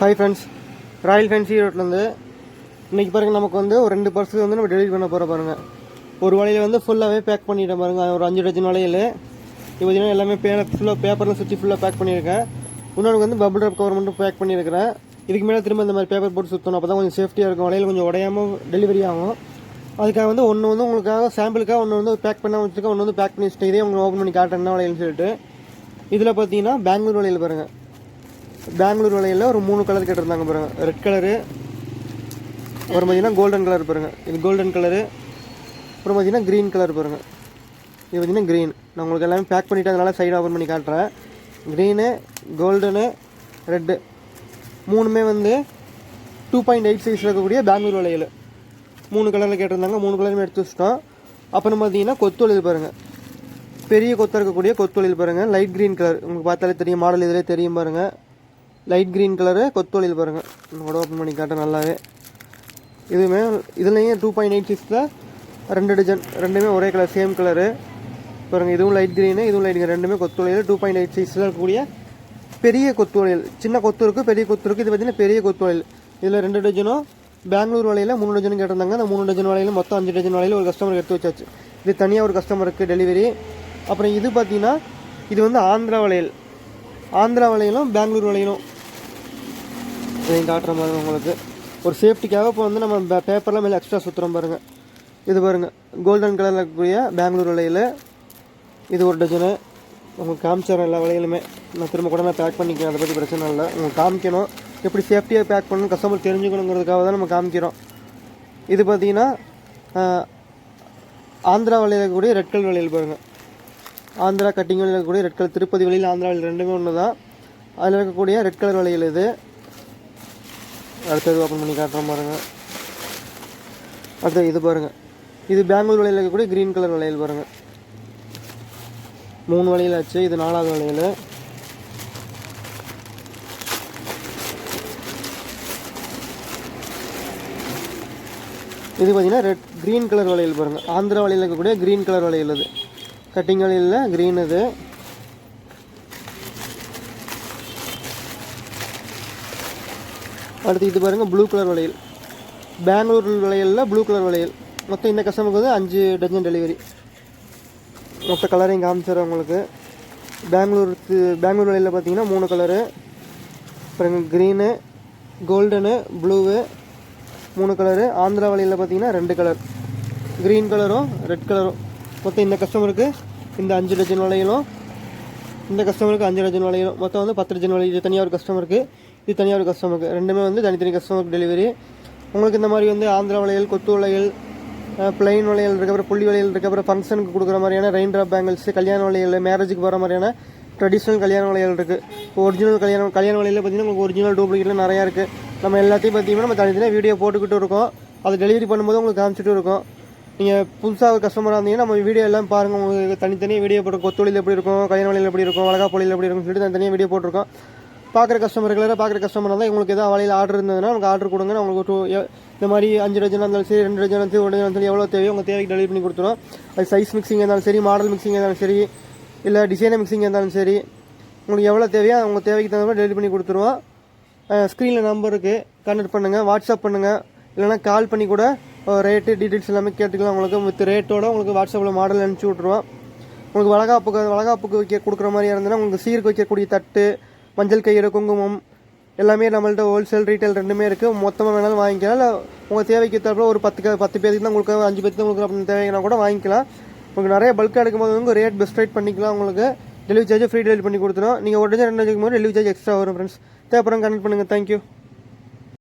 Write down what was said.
Hi friends Royal fancy ரோட்லேருந்து இன்றைக்கி பாருங்க நமக்கு வந்து ஒரு ரெண்டு பர்சல் வந்து நம்ம டெலிவரி பண்ண போகிற பாருங்கள் ஒரு வலையில் வந்து ஃபுல்லாகவே பேக் பண்ணிட்டேன் பாருங்கள் ஒரு அஞ்சு டஜன் வலையில் இப்போ பார்த்தீங்கன்னா எல்லாமே பே ஃபுல்லாக பேப்பரில் சுற்றி ஃபுல்லாக பேக் பண்ணியிருக்கேன். இன்னொரு வந்து பபுள் ரப் கவர் மட்டும் பேக் பண்ணியிருக்கிறேன். இதுக்கு மேலே திரும்ப இந்த மாதிரி பேப்பர் போட்டு சுற்றணும் அப்போ தான் கொஞ்சம் சேஃப்டியாக இருக்கும். வலையில் கொஞ்சம் உடையாமல் டெலிவரி ஆகும். அதுக்காக வந்து ஒன்று வந்து உங்களுக்காக சாம்பிளுக்காக ஒன்று வந்து பேக் பண்ண வச்சுருக்கேன். ஒன்று வந்து பேக் பண்ணி வச்சுட்டு இதே உங்களுக்கு ஓப்பன் பண்ணி காட்டுறேன். என்ன வலையில்னு சொல்லிட்டு. இதில் பார்த்தீங்கன்னா பெங்களூர் வலையில் பாருங்கள் பெங்களூர் விலையில் ஒரு மூணு கலர் கேட்டிருந்தாங்க பாருங்க. ரெட் கலரு அப்புறம் பார்த்தீங்கன்னா கோல்டன் கலர் பாருங்க. இது கோல்டன் கலரு அப்புறம் பார்த்தீங்கன்னா க்ரீன் கலர் பாருங்க. இது பார்த்தீங்கன்னா க்ரீன் நான் உங்களுக்கு எல்லாமே பேக் பண்ணிவிட்டு அதனால் சைடு ஓப்பன் பண்ணி காட்டுறேன். க்ரீனு கோல்டனு ரெட்டு மூணுமே வந்து டூ பாயிண்ட் எயிட் சைஸில் இருக்கக்கூடிய பெங்களூர் விலையில். மூணு கலரில் கேட்டிருந்தாங்க. மூணு கலருமே எடுத்து வச்சிட்டோம். அப்புறம் பார்த்தீங்கன்னா கொத்தொழில் பாருங்கள் பெரிய கொத்தாக இருக்கக்கூடிய கொத்தொழில் பாருங்கள் லைட் க்ரீன் கலர் உங்களுக்கு பார்த்தாலே தெரியும். மாடல் இதிலே தெரியும் பாருங்கள் லைட் க்ரீன் கலரு கொத்தொழில் பாருங்கள் கூட ஓப்பன் பண்ணி காட்ட நல்லாவே. இதுவுமே இதுலேயும் டூ பாயிண்ட் எயிட் சிக்ஸில் ரெண்டு டஜன் ரெண்டுமே ஒரே கலர் சேம் கலரு பாருங்கள் இதுவும் லைட் க்ரீனு இதுவும் லைட் க்ரீன் ரெண்டுமே கொத்தொழில் டூ பாயிண்ட் எயிட் சிக்ஸில் இருக்கக்கூடிய பெரிய கொத்தொழில் சின்ன கொத்து இருக்குது பெரிய கொத்து இருக்குது இது பார்த்தீங்கன்னா பெரிய கொத்தொழில் இதில் ரெண்டு டஜனும் பெங்களூர் வலையில் மூணு டஜனும் கேட்டிருந்தாங்க. அந்த மூணு டஜன் வலையில் மொத்தம் அஞ்சு டஜன் வலையில் ஒரு கஸ்டமர் எடுத்து வச்சாச்சு. இது தனியாக ஒரு கஸ்டமருக்கு டெலிவரி அப்புறம் இது பார்த்திங்கன்னா இது வந்து ஆந்திரா வளையல் ஆந்திரா வலையிலும் பெங்களூர் வளையலும் இதையும் காட்டுற மாதிரி உங்களுக்கு. ஒரு சேஃப்டிக்காக இப்போ வந்து நம்ம பேப்பர்லாம் மேலே எக்ஸ்ட்ரா சுற்றுறோம் பாருங்கள் இது பாருங்கள் கோல்டன் கலரில் இருக்கக்கூடிய பெங்களூர் விலையில் இது ஒரு டஜனு உங்களுக்கு காமிச்சிடறேன் எல்லா விலையிலுமே நான் திரும்ப கூட நான் பேக் பண்ணிக்கிறேன். அதை பற்றி பிரச்சனை இல்லை. உங்களுக்கு காமிக்கணும். எப்படி சேஃப்டியாக பேக் பண்ணணும் கஸ்டமர் தெரிஞ்சுக்கணுங்கிறதுக்காக தான் நம்ம காமிக்கிறோம். இது பார்த்திங்கன்னா ஆந்திரா வலையில் இருக்கக்கூடிய ரெட் கலர் விலையில் பாருங்கள் ஆந்திரா கட்டிங் வலையில் இருக்கக்கூடிய ரெட் கலர் திருப்பதி வழியில் ஆந்திரா வழியில் ரெண்டுமே ஒன்று தான் அதில் இருக்கக்கூடிய ரெட் கலர் வலையில் இது. அடுத்தது ஓப்பன் பண்ணி காட்டுறோம் பாருங்கள் அடுத்தது இது பாருங்கள் இது பெங்களூர் வளையல் இருக்கக்கூடிய க்ரீன் கலர் வளையல் பாருங்கள் மூணு வளையல் ஆச்சு. இது நாலாவது வளையல் இது பார்த்தீங்கன்னா ரெட் க்ரீன் கலர் வளையல் பாருங்கள் ஆந்திரா வளையல் இருக்கக்கூடிய க்ரீன் கலர் வளையல் இது. கட்டிங் வளையலில் க்ரீன் இது. அடுத்து இது பாருங்கள் ப்ளூ கலர் வளையல். பெங்களூர் வளையலில் ப்ளூ கலர் வளையல். மொத்தம் இந்த கஸ்டமருக்கு வந்து அஞ்சு டஜன் டெலிவரி மொத்த கலரையும் காமிச்சிடுறேன் உங்களுக்கு. பெங்களூர் பெங்களூர் வளையலில் பார்த்தீங்கன்னா மூணு கலரு அப்புறம் க்ரீனு கோல்டனு ப்ளூவு மூணு கலரு ஆந்திரா வளையலில் பார்த்தீங்கன்னா ரெண்டு கலர் க்ரீன் கலரும் ரெட் கலரும் மொத்தம் இந்த கஸ்டமருக்கு இந்த அஞ்சு டஜன் வளையலும் இந்த கஸ்டமருக்கு அஞ்சு டஜன் வளையலும். மொத்தம் வந்து பத்து டஜன் வளையல். தனியாக ஒரு கஸ்டமருக்கு இது தனியாக ஒரு கஸ்டமருக்கு ரெண்டுமே வந்து தனித்தனி கஸ்டமருக்கு டெலிவரி உங்களுக்கு இந்த மாதிரி வந்து ஆந்திரா வளையல் கொத்து வளையல் பிளைன் வளையல் இருக்கு. புள்ளி வளையல் இருக்கு. அப்புறம் ஃபங்க்ஷனுக்கு கொடுக்குற மாதிரியான ரெயின் ட்ராப் பேங்கிள்ஸ் கல்யாண வளையல் மேரேஜுக்கு போகிற மாதிரியான ட்ரெடிஷ்னல் கல்யாண வளையல் இருக்குது இப்போ ஒரிஜினல் கல்யாணம் கல்யாண வளையல் பார்த்தீங்கன்னா உங்களுக்கு ஒரிஜினல் டூப்ளிகேட்லாம் நிறையா இருக்குது நம்ம எல்லாத்தையும் பார்த்தீங்கன்னா நம்ம தனித்தனியாக வீடியோ போட்டுக்கிட்டு இருக்கோம். அது டெலிவரி பண்ணும்போது உங்களுக்கு காமிச்சிட்டு இருக்கோம். நீங்கள் புதுசாக ஒரு கஸ்டமராக இருந்தீங்கன்னா நம்ம வீடியோ எல்லாம் பாருங்கள் உங்களுக்கு தனித்தனியாக வீடியோ போட்டு கொத்தொழில் எப்படி இருக்கும் கல்யாண வழியில் எப்படி இருக்கும் வளகா பொழியில் எப்படி இருக்கும்னு சொல்லிட்டு தனித்தனியாக வீடியோ போட்டிருக்கோம். பார்க்குற கஸ்டமர் ரெகுலராக பார்க்குற கஸ்டமர் இருந்தால் உங்களுக்கு எதாவது வலையில் ஆர்டர் இருந்ததுன்னா உங்களுக்கு ஆர்டர் கொடுங்க. நான் உங்களுக்கு டூ இந்த மாதிரி அஞ்சு டஜனாக இருந்தாலும் சரி ரெண்டு டஜனாக இருந்தாலும் ஒரு டஜனாக இருந்தாலும் எவ்வளோ தேவையோ உங்கள் தேவைக்கு டெலிவரி பண்ணி கொடுத்துரும். அது சைஸ் மிக்சிங் இருந்தாலும் சரி மாடல் மிக்சிங் இருந்தாலும் சரி இல்லை டிசைனர் மிக்சிங் இருந்தாலும் சரி உங்களுக்கு எவ்வளோ தேவையோ உங்கள் தேவைக்கு தகுந்த மாதிரி டெலிவரி பண்ணி கொடுத்துருவோம். ஸ்க்ரீனில் நம்பர் இருக்குது கான்டெக்ட் பண்ணுங்கள் வாட்ஸ்அப் பண்ணுங்கள் இல்லைனா கால் பண்ணி கூட ரேட்டு டீட்டெயில்ஸ் எல்லாமே கேட்டுக்கலாம் உங்களுக்கு. வித் ரேட்டோட உங்களுக்கு வாட்ஸ்அப்பில் மாடல் அனுப்பிச்சி விட்ருவோம் உங்களுக்கு வளகாப்புக்கு வளகாப்புக்கு வைக்க கொடுக்குற மாதிரியா இருந்ததுன்னா உங்களுக்கு சீருக்கு வைக்கக்கூடிய தட்டு மஞ்சள் கயிறு குங்குமம் எல்லாமே நம்மள்ட்ட ஹோல்சேல் ரீட்டைல் ரெண்டுமே இருக்குது மொத்தமாக வேணாலும் வாங்கிக்கலாம். இல்லை உங்கள் தேவைக்கு தரப்போ ஒரு பத்து பத்து பேருக்கு தான் உங்களுக்கு அஞ்சு பேருக்கு தான் உங்களுக்கு அப்படின்னு தேவைன்னா கூட வாங்கிக்கலாம். உங்களுக்கு நிறைய பல்காக எடுக்கும்போது வந்து ரேட் பெஸ்ட் ரேட் பண்ணிக்கலாம் உங்களுக்கு. டெலிவரி சார்ஜ் ஃப்ரீ டெலிவரி பண்ணி கொடுத்துரும். நீங்கள் ஒரு டஜன் ரெண்டு டஜன் டெலிவரி சார்ஜ் எக்ஸ்ட்ரா வரும் ஃப்ரெண்ட்ஸ் தேவைப்படம் கனெக்ட் பண்ணுங்கள் தேங்க்யூ